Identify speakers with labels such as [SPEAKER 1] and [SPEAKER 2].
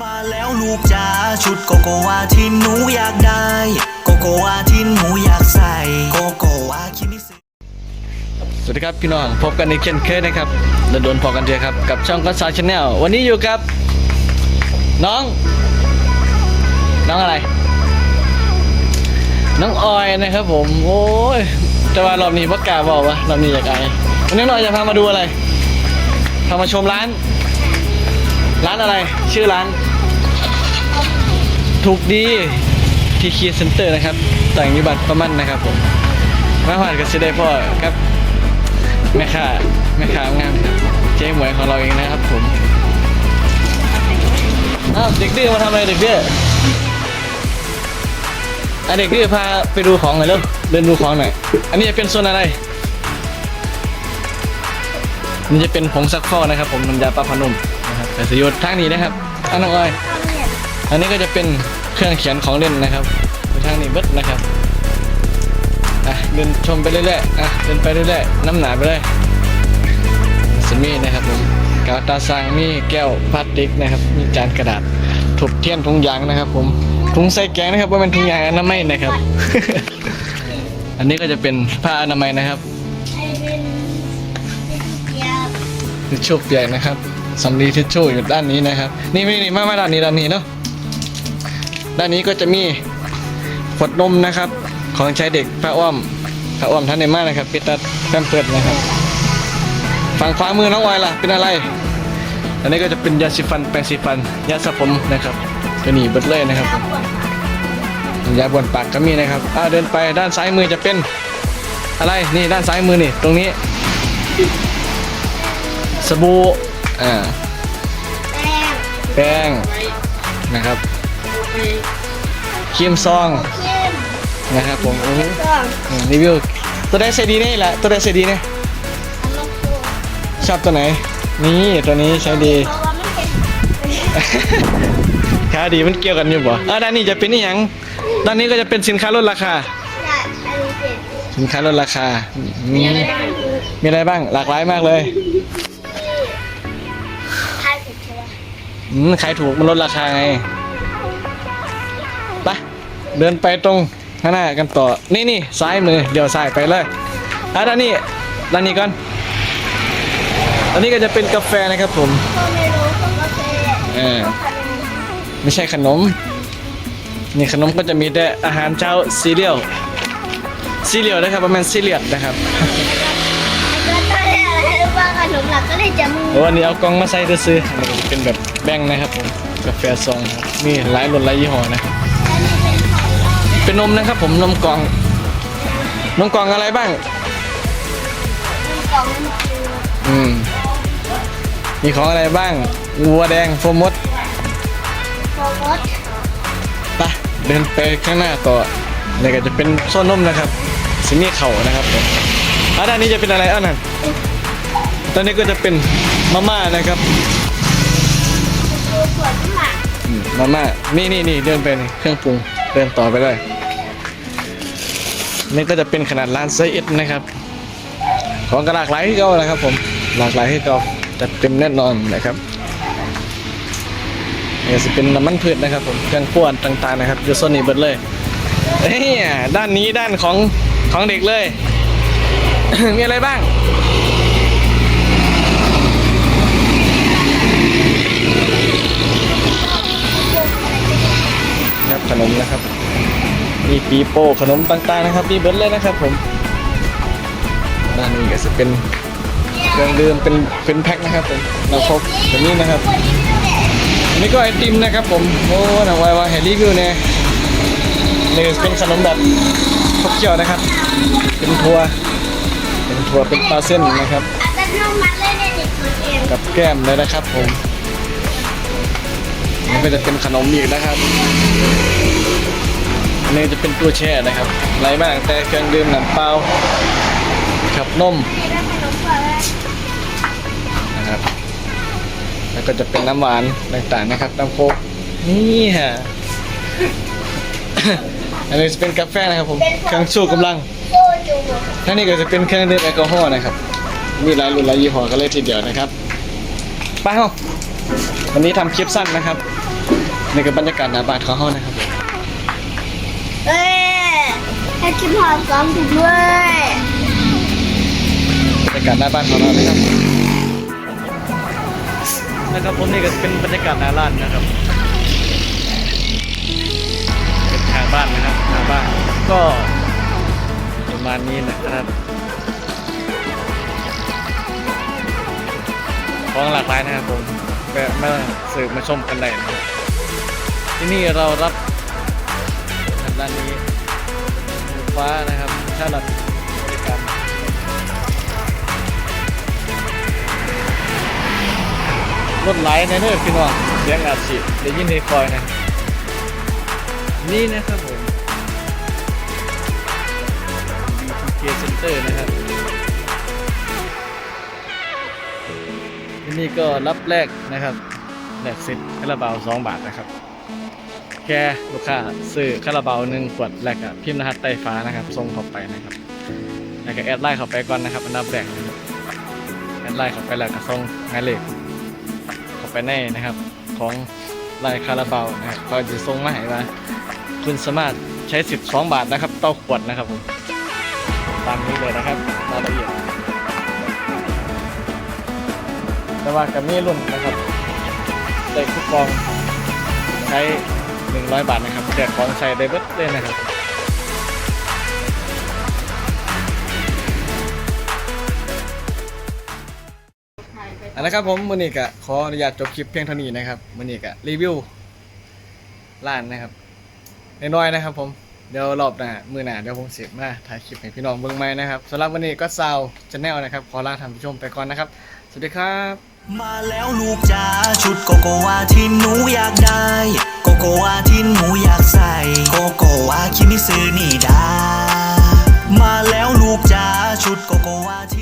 [SPEAKER 1] มาแล้วลูกจ๋าชุดโกโกวาที่หนูอยากได้ โกโกวาที่หนูอยากใส่โกโกวาคิมิซึ
[SPEAKER 2] สวัสดีครับพี่น้องพบกันอีกเช่นเคยนะครับโดนโดนพอกันเจอครับกับช่องกัสซาชาแนลวันนี้อยู่กับ น้อง น้องอะไร น้องออยนะครับผมโอ้ยแต่ว่ารอบนี้พักกล้าบอกว่ารอบนี้อยากไอวันนี้น้องออยจะพามาดูอะไรพามาชมร้าน ร้านอะไร ชื่อร้าน ถูกดีทีคีเซ็นเตอร์นะครับ ต่างยิบัตรประมันนะครับผมมาหวานกับซิได้พ่อครับแม่ค้าแม่ค้างามเจ๊หมวยของเราเองนะครับผมอ้าวเด็กดื้อมาทำอะไรเด็กดื้ออะเด็กดื้อพาไปดูของหน่อยเร็วเดินดูของหน่อยอันนี้จะเป็นโซนอะไรนี่จะเป็นผงซักฟอกนะครับ ผมน้ำยาปลาพนุ่ม นะครับแต่สยดทางนี้นะครับอันน้องออยอันนี้ก็จะเป็นเครื่องเขียนของเล่นนะครับไปทางนี้เบิดนะครับอะเดินชมไปเรื่อยๆอะเดินไปเรื่อยๆน้ำหนาไปเลยสมีนะครับผมกาวตาซังมีแก้วพลาสติกนะครับ มีจานกระดาษถูกเทียนถุงยางนะครับ ผมถุงใส่แกงนะครับว่าเป็นถุงยางอนามัยนะครับ อันนี้ก็จะเป็นผ้าอนามัยนะครับทิชชู่เปียกนะครับ สำลีทิชชู่อยู่ด้านนี้นะครับ นี่ไม่นี่มามาด้านนี้ด้านนี้เนาะด้านนี้ก็จะมีขวดนมนะครับ ของใช้เด็กพระอ้อมพระอ้อมท่านในมากนะครับปิดตัดแพมเพิดนะครับฝั่งขวามือน้องออยล่ะเป็นอะไร อันนี้ก็จะเป็นยาสีฟันแปรงสีฟันยาสระผมนะครับก็หนีเบิดเลยนะครับยาบวนปากก็มีนะครับอ่าเดินไปด้านซ้ายมือจะเป็นอะไรนี่ด้านซ้ายมือนี่ตรงนี้สบู่ อ่าแป้งนะครับครีมซองนะครับผมโอ้โหอืมรีวิวตัวใดเซดีนี่แหละตัวใดเซดีเนี่ยชอบตัวไหน นี่ตัวนี้ใช้ดีค่าดีมันเกี่ยวกันอยู่บ่อ่าด้านนี้จะเป็นนี่ยังด้านนี้ก็จะเป็นสินค้าลดราคา สินค้าลดราคา มีมีอะไรบ้างหลากหลายมากเลย อืมขายถูกมันลดราคาไงไปเดินไปตรงข้างหน้ากันต่อ นี่นี่ซ้ายมือเดี๋ยวซ้ายไปเลยอะด้านนี้ด้านนี้ก่อนอันนี้ก็จะเป็นกาแฟนะครับผมเออไม่ใช่ขนม นี่ขนมก็จะมีแต่อาหารเช้าซีเรียลซีเรียลนะครับประมาณซีเรียลนะครับ โอ้อันนี้เอากล่องมาใส่ซื้อๆอันนี้ก็จะเป็นแบบแบ่งนะครับผมกาแฟซองครับมีหลายรสหลายยี่ห้อนะครับเป็นนมนะครับผมนมกล่องนมกล่องอะไรบ้างอืมมีของอะไรบ้างวัวแดงโฟมดไปเดินไปข้างหน้าต่อนี่ก็จะเป็นโซนนมนะครับสิมีเข่านะครับผมอะด้านนี้จะเป็นอะไรอะนั่น ตอนนี้ก็จะเป็นมาม่านะครับอืมมาม่า นี่นี่นี่เดินไปนี่เครื่องปรุง เดินต่อไปเลย นี่ก็จะเป็นขนาดร้านไซส์เอสนะครับ ของกระหลากหลายที่เก่านะครับ ผม หลากหลายที่เก่าจัดเต็มแน่นอนนะครับนี่จะเป็นน้ำมันพืชนะครับผมเครื่องพ่วนต่างๆนะครับอยู่โซนนี้เบิดเลยเฮ้ยด้านนี้ด้านของของเด็กเลย มีอะไรบ้าง ขนมนะครับมีปีโป้ขนมต่างๆนะครับมีเบิร์ดเลยนะครับผมด้านนี้ก็จะเป็นเครื่องดื่มเป็นเป็นแพ็คนะครับผมเราพบแบบนี้นะครับอันนี้ก็ไอติมนะครับผมโอ้หนังวายวาเฮลี่คือเนี่ยนี่เป็นขนมแบบพกเกี่ยวนะครับ เป็นทัวเป็นทัวเป็นปลาเส้นนะครับกับแก้มเลยนะครับผม นี่ก็จะเป็นขนมอีกนะครับอันนี้จะเป็นตู้แช่นะครับไรมากแต่เครื่องดื่มน้ำเปล่าครับนมนะครับ แล้วก็จะเป็นน้ำหวานต่างๆนะครับน้ำโค้กนี่ฮะอันนี้จะเป็นกาแฟนะครับผมเครื่องชูกำลังท่านี่ก็จะเป็นเครื่องดื่มแอลกอฮอล์นะครับ มีหลายรุ่นหลายยี่ห้อกันเลยทีเดียวนะครับ ไปห้องวันนี้ทำคลิปสั้นนะครับ นี่ก็บรรยากาศหน้าบ้านของเขานะครับผม
[SPEAKER 3] เอ้ยให้กินหอมซ้อมถูกด้วย
[SPEAKER 2] บรรยากาศหน้าบ้านของเรานะครับนะครับผมนี่ก็เป็นบรรยากาศหน้าร้านนะครับเป็นทางบ้านนะครับหน้าบ้านก็ประมาณนี้นะครับของหลากหลายนะครับผมแวะมาสืบมาชมกันได้นะครับ ที่นี่เรารับทางด้านนี้ฟ้านะครับถ้ารับบริการรถไหลในเนื้อพี่น้องเสียงอาชีได้ยินในคอยนะ นี่นะครับผม BTK Center นะครับที่นี่ก็รับแรกนะครับแลกสิทธิ์คาราบาว2บาทนะครับ แค่ลูกค้าซื้อคาราบาวหนึ่งขวดแรกกับพิมพ์รหัสใต้ฟ้านะครับส่งเข้าไปนะครับแล้วก็แอดไลน์เข้าไปก่อนนะครับอันดับแรกแอดไลน์เข้าไปแล้วก็ส่งหมายเลขเข้าไปในนะครับ ของลายคาราบาวนะครับก็จะส่งมาให้ว่าคุณสามารถใช้สิทธิ์2บาทนะครับต่อขวดนะครับผมตามนี้เลยนะครับรายละเอียดแต่ว่ากับมีรุ่นนะครับได้คูปองใช้ 100 บาทนะครับแจกของใช้ได้เบิดเลยนะครับอันนะครับผมมือนี้ก็ขออนุญาตจบคลิปเพียงเท่านี้นะครับมือนี้ก็รีวิวร้านนะครับน้อยๆนะครับ ผมเดี๋ยวรอบหน้ามือหน้าเดี๋ยวผมเสียมาถ่ายคลิปให้พี่น้องเบิ่งใหมนะครับสำหรับวันนี้ก็ซาวชาแนลนะครับขอลาท่านผู้ชมไปก่อนนะครับ สวัสดีครับ
[SPEAKER 1] มาแล้วลูกจ๋าชุดโกโกวาที่หนูอยากได้ โกโกวาที่หนูอยากใส่ โกโกวาคิมิซือนี่ดามาแล้วลูกจ๋าชุดโกโกวาที่